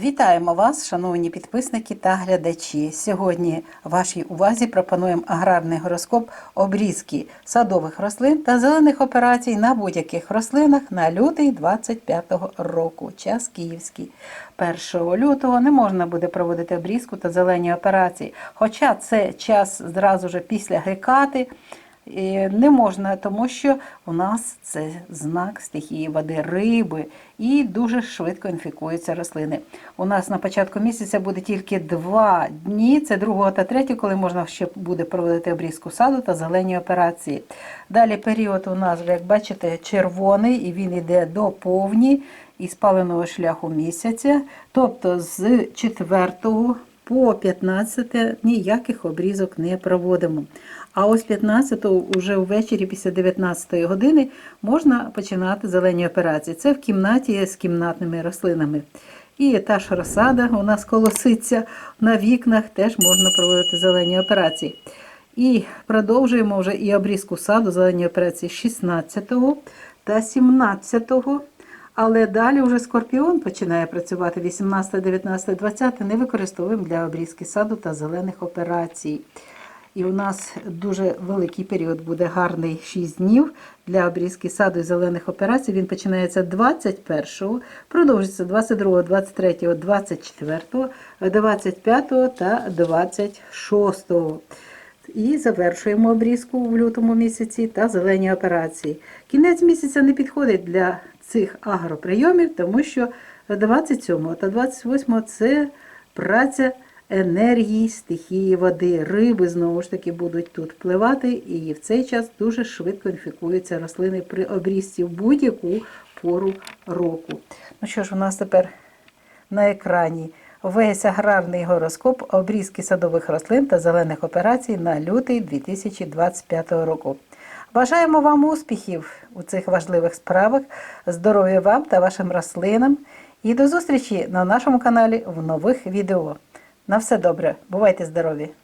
Вітаємо вас, шановні підписники та глядачі. Сьогодні вашій увазі пропонуємо аграрний гороскоп обрізки садових рослин та зелених операцій на будь-яких рослинах на лютий 25-го року. Час київський. 1 лютого не можна буде проводити обрізку та зелені операції, хоча це час зразу ж після гекати. Не можна, тому що у нас це знак стихії води, риби, і дуже швидко інфікуються рослини. У нас на початку місяця буде тільки два дні, це 2 та 3, коли можна ще буде проводити обрізку саду та зелені операції. Далі період у нас, як бачите, червоний, і він йде до повні і спаленого шляху місяця, тобто з 4 по 15 ніяких обрізок не проводимо. А ось 15-го, уже ввечері після 19 години, можна починати зелені операції. Це в кімнаті з кімнатними рослинами. І та ж розсада у нас колоситься на вікнах, теж можна проводити зелені операції. І продовжуємо вже і обрізку саду, зелені операції 16 та 17 але далі вже скорпіон починає працювати 18, 19, 20 не використовуємо для обрізки саду та зелених операцій. І у нас дуже великий період буде гарний 6 днів для обрізки саду і зелених операцій. Він починається 21-го, продовжиться 22, 23, 24, 25 та 26. І завершуємо обрізку в лютому місяці та зелені операції. Кінець місяця не підходить для цих агроприйомів, тому що 27 та 28 це праця енергії, стихії води. Риби знову ж таки будуть тут впливати, і в цей час дуже швидко інфікуються рослини при обрізці в будь-яку пору року. Ну що ж, у нас тепер на екрані весь аграрний гороскоп обрізки садових рослин та зелених операцій на лютий 2025 року. Бажаємо вам успіхів у цих важливих справах, здоров'я вам та вашим рослинам. І до зустрічі на нашому каналі в нових відео. На все добре, бувайте здорові!